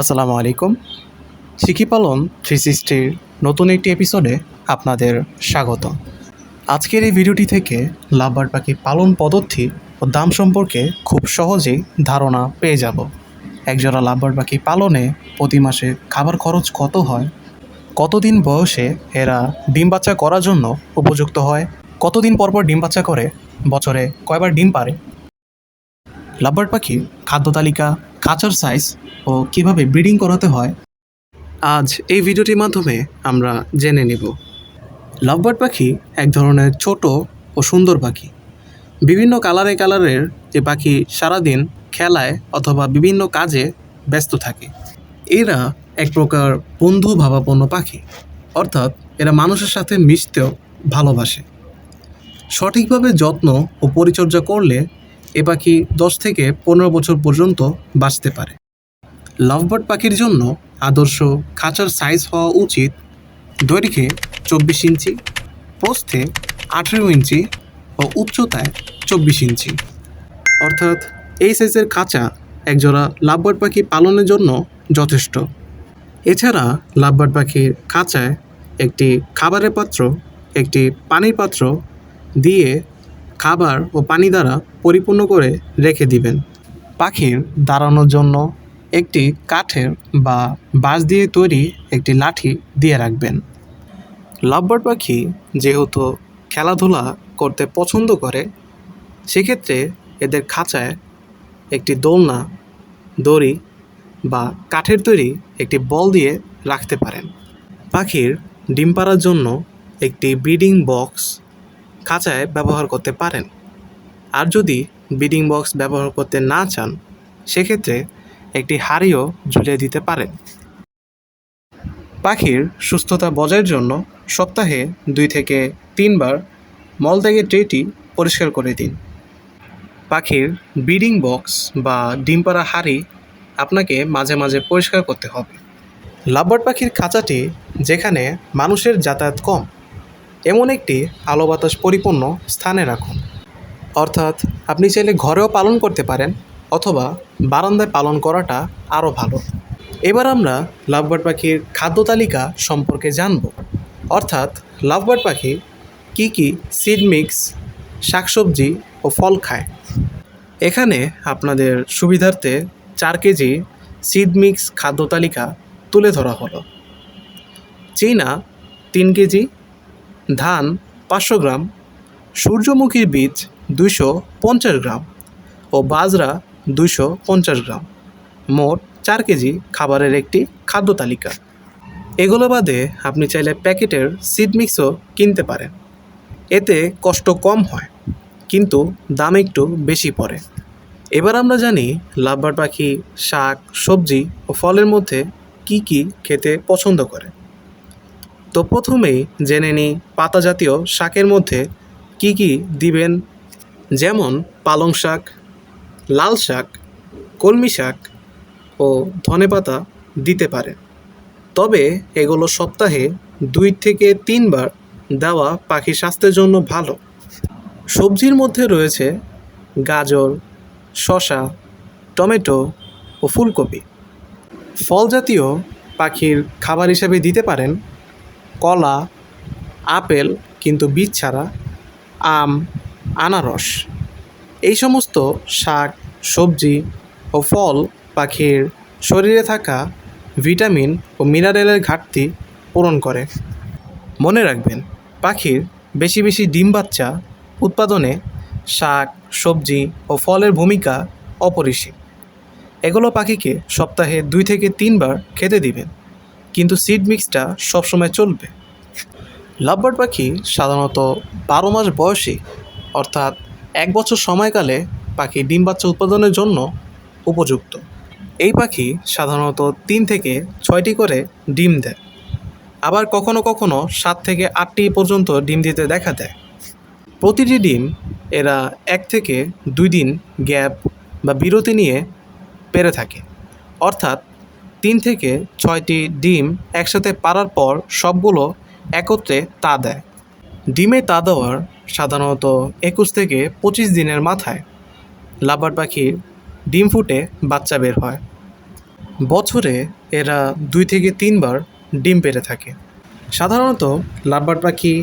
আসসালামু আলাইকুম। শিখি পালন থ্রি সিক্সটির নতুন একটি এপিসোডে আপনাদের স্বাগত। আজকের এই ভিডিওটি থেকে লাভবার পাখি পালন পদ্ধতি ও দাম সম্পর্কে খুব সহজেই ধারণা পেয়ে যাব। একজোড়া লাভবার পাখি পালনে প্রতি মাসে খাবার খরচ কত হয়? কতদিন বয়সে এরা ডিম বাচ্চা করার জন্য উপযুক্ত হয়? কতদিন পর পর ডিম বাচ্চা করে? বছরে কয়বার ডিম পারে? লাভবার্ড পাখির খাদ্য তালিকা খাঁচার সাইজ ও কীভাবে ব্রিডিং করাতে হয়, আজ এই ভিডিওটির মাধ্যমে আমরা জেনে নেব। লাভবার্ড পাখি এক ধরনের ছোট ও সুন্দর পাখি। বিভিন্ন কালারে কালারের যে পাখি সারাদিন খেলায় অথবা বিভিন্ন কাজে ব্যস্ত থাকে, এরা এক প্রকার বন্ধু ভাবাপন্ন পাখি। অর্থাৎ এরা মানুষের সাথে মিশতেও ভালোবাসে। সঠিকভাবে যত্ন ও পরিচর্যা করলে এ পাখি দশ থেকে পনেরো বছর পর্যন্ত বাঁচতে পারে। লাভবার্ড পাখির জন্য আদর্শ খাঁচার সাইজ হওয়া উচিত দৈর্ঘ্যে চব্বিশ ইঞ্চি প্রস্থে আঠেরো ইঞ্চি ও উচ্চতায় চব্বিশ ইঞ্চি। অর্থাৎ এই সাইজের খাঁচা একজোড়া লাভবার্ড পাখি পালনের জন্য যথেষ্ট। এছাড়া লাভবার্ড পাখির খাঁচায় একটি খাবারের পাত্র, একটি পানির পাত্র দিয়ে খাবার ও পানি দ্বারা পরিপূর্ণ করে রেখে দিবেন। পাখির দাঁড়ানোর জন্য একটি কাঠের বা বাঁশ দিয়ে তৈরি একটি লাঠি দিয়ে রাখবেন। লাভবার্ড পাখি যেহেতু খেলাধুলা করতে পছন্দ করে, সেক্ষেত্রে এদের খাঁচায় একটি দোলনা, দড়ি বা কাঠের তৈরি একটি বল দিয়ে রাখতে পারেন। পাখির ডিম পাড়ার জন্য একটি ব্রিডিং বক্স খাঁচায় ব্যবহার করতে পারেন। আর যদি ব্রিডিং বক্স ব্যবহার করতে না চান, সেক্ষেত্রে একটি হাড়িও ঝুলিয়ে দিতে পারেন। পাখির সুস্থতা বজায়ের জন্য সপ্তাহে দুই থেকে তিনবার মলত্যাগের ট্রেটি পরিষ্কার করে দিন। পাখির ব্রিডিং বক্স বা ডিম পাড়া হাড়ি আপনাকে মাঝে মাঝে পরিষ্কার করতে হবে। লাভবার্ড পাখির খাঁচাটি যেখানে মানুষের যাতায়াত কম এমন একটি আলো বাতাস পরিপূর্ণ স্থানে রাখুন। অর্থাৎ আপনি চাইলে ঘরেও পালন করতে পারেন অথবা বারান্দায় পালন করাটা আরও ভালো। এবার আমরা লাভবার্ড পাখির খাদ্য তালিকা সম্পর্কে জানব। অর্থাৎ লাভবার্ড পাখি কী কী সিড মিক্স শাকসবজি ও ফল খায়। এখানে আপনাদের সুবিধার্থে চার কেজি সিড মিক্স খাদ্য তালিকা তুলে ধরা হলো। চীনা তিন কেজি ধান পাঁচশো গ্রাম, সূর্যমুখীর বীজ দুইশো পঞ্চাশ গ্রাম ও বাজরা দুশো পঞ্চাশ গ্রাম। মোট চার কেজি খাবারের একটি খাদ্য তালিকা। এগুলো বাদে আপনি চাইলে প্যাকেটের সিড মিক্সও কিনতে পারেন। এতে কষ্ট কম হয়, কিন্তু দাম একটু বেশি পড়ে। এবার আমরা জানি লাভবার পাখি, শাক, সবজি ও ফলের মধ্যে কি কি খেতে পছন্দ করে। তো প্রথমেই জেনে নিই পাতা জাতীয় শাকের মধ্যে কি কি দিবেন। যেমন পালং শাক, লাল শাক, কলমি শাক ও ধনেপাতা দিতে পারে তবে এগুলো সপ্তাহে দুই থেকে তিনবার দেওয়া পাখির স্বাস্থ্যের জন্য ভালো। সবজির মধ্যে রয়েছে গাজর, শসা, টমেটো ও ফুলকপি। ফল জাতীয় পাখির খাবার হিসেবে দিতে পারেন কলা, আপেল, কিন্তু বীজ ছাড়া আম, আনারস। এই সমস্ত শাক, সবজি ও ফল পাখির শরীরে থাকা ভিটামিন ও মিনারেলের ঘাটতি পূরণ করে। মনে রাখবেন, পাখির বেশি বেশি ডিম বাচ্চা উৎপাদনে শাক, সবজি ও ফলের ভূমিকা অপরিসীম। এগুলো পাখিকে সপ্তাহে দুই থেকে তিনবার খেতে দিবেন। কিন্তু সিড মিক্সটা সবসময় চলবে। লাভবার্ড পাখি সাধারণত বারো মাস বয়সী, অর্থাৎ এক বছর সময়কালে পাখি ডিম বাচ্চা উৎপাদনের জন্য উপযুক্ত। এই পাখি সাধারণত তিন থেকে ছয়টি করে ডিম দেয়। আবার কখনো কখনো সাত থেকে আটটি পর্যন্ত ডিম দিতে দেখা দেয়। প্রতিটি ডিম এরা এক থেকে দুই দিন গ্যাপ বা বিরতি নিয়ে পেরে থাকে। অর্থাৎ তিন থেকে ছয়টি ডিম একসাথে পারার পর সবগুলো একত্রে তা দেয়। ডিমে তা দেওয়ার সাধারণত একুশ থেকে পঁচিশ দিনের মাথায় লাভার পাখির ডিম ফুটে বাচ্চা বের হয়। বছরে এরা দুই থেকে তিনবার ডিম পেড়ে থাকে। সাধারণত লাভবার্ড পাখি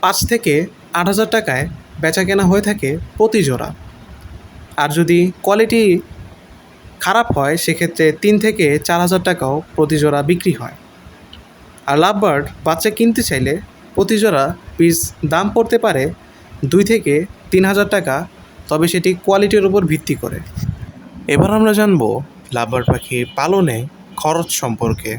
পাঁচ থেকে আট হাজার টাকায় বেচা কেনা হয়ে থাকে প্রতি জোড়া। আর যদি কোয়ালিটি খারাপ হয়, সেক্ষেত্রে তিন থেকে চার হাজার টাকাও প্রতি জোড়া বিক্রি হয়। আর লাভবার্ড বাচ্চা কিনতে চাইলে প্রতি জোড়া পিস দাম পড়তে পারে দুই থেকে তিন হাজার টাকা, তবে সেটি কোয়ালিটির উপর ভিত্তি করে। এবার আমরা জানব লাভবার্ড পাখির পালনে খরচ সম্পর্কে।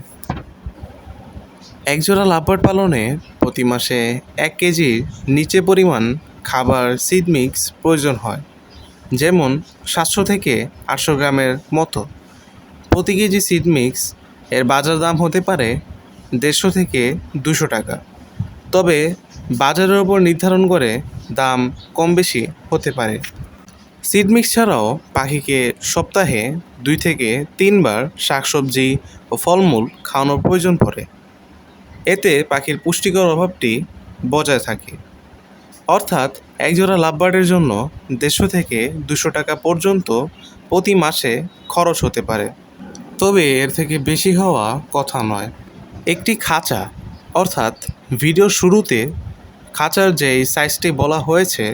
একজোড়া লাভবার্ড পালনে প্রতি মাসে এক কেজির নিচে পরিমাণ খাবার সিড মিক্স প্রয়োজন হয়। যেমন সাতশো থেকে আটশো গ্রামের মতো। প্রতি কেজি সিড মিক্স এর বাজার দাম হতে পারে দেড়শো থেকে দুশো টাকা। তবে বাজারের ওপর নির্ধারণ করে দাম কম বেশি হতে পারে। সিড মিক্স ছাড়াও পাখিকে সপ্তাহে দুই থেকে তিনবার শাকসবজি ও ফলমূল খাওয়ানোর প্রয়োজন পড়ে। এতে পাখির পুষ্টিকর অভাবটি বজায় থাকে। অর্থাৎ একজোড়া লাভবার্ডের জন্য দেড়শো থেকে দুশো টাকা পর্যন্ত প্রতি মাসে খরচ হতে পারে। তবে এর থেকে বেশি হওয়া কথা নয়। একটি খাঁচা, অর্থাৎ ভিডিও শুরুতে খাঁচার যেই সাইজটি বলা হয়েছে,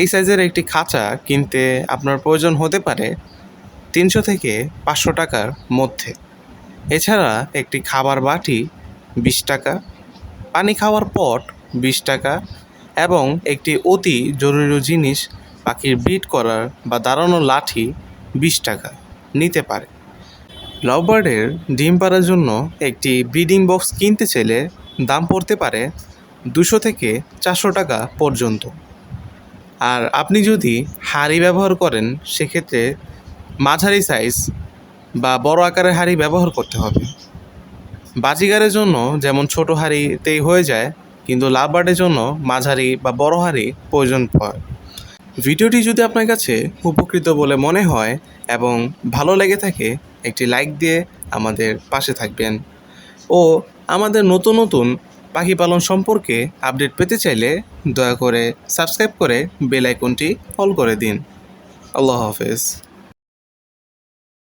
এই সাইজের একটি খাঁচা কিনতে আপনার প্রয়োজন হতে পারে তিনশো থেকে পাঁচশো টাকার মধ্যে। এছাড়া একটি খাবার বাটি বিশ টাকা, পানি খাওয়ার পট বিশ টাকা এবং একটি অতি জরুরি জিনিস পাখির ব্রিড করার বা দাঁড়ানো লাঠি বিশ টাকা নিতে পারে। লাভবার্ডের ডিম পাড়ার জন্য একটি ব্রিডিং বক্স কিনতে চাইলে দাম পড়তে পারে দুশো থেকে চারশো টাকা পর্যন্ত। আর আপনি যদি হাঁড়ি ব্যবহার করেন, সেক্ষেত্রে মাঝারি সাইজ বা বড় আকারের হাঁড়ি ব্যবহার করতে হবে। বাজিগারের জন্য যেমন ছোট হাঁড়িতেই হয়ে যায় কিন্তু লাভবার্ডের জন্য মাঝারি বা বড় হাঁড়ি প্রয়োজন হয়। ভিডিওটি যদি আপনার কাছে উপকৃত বলে মনে হয় এবং ভালো লেগে থাকে, একটি লাইক দিয়ে আমাদের পাশে থাকবেন। ও আমাদের নতুন নতুন পাখি পালন সম্পর্কে আপডেট পেতে চাইলে দয়া করে সাবস্ক্রাইব করে বেল আইকনটি অল করে দিন। আল্লাহ হাফেজ।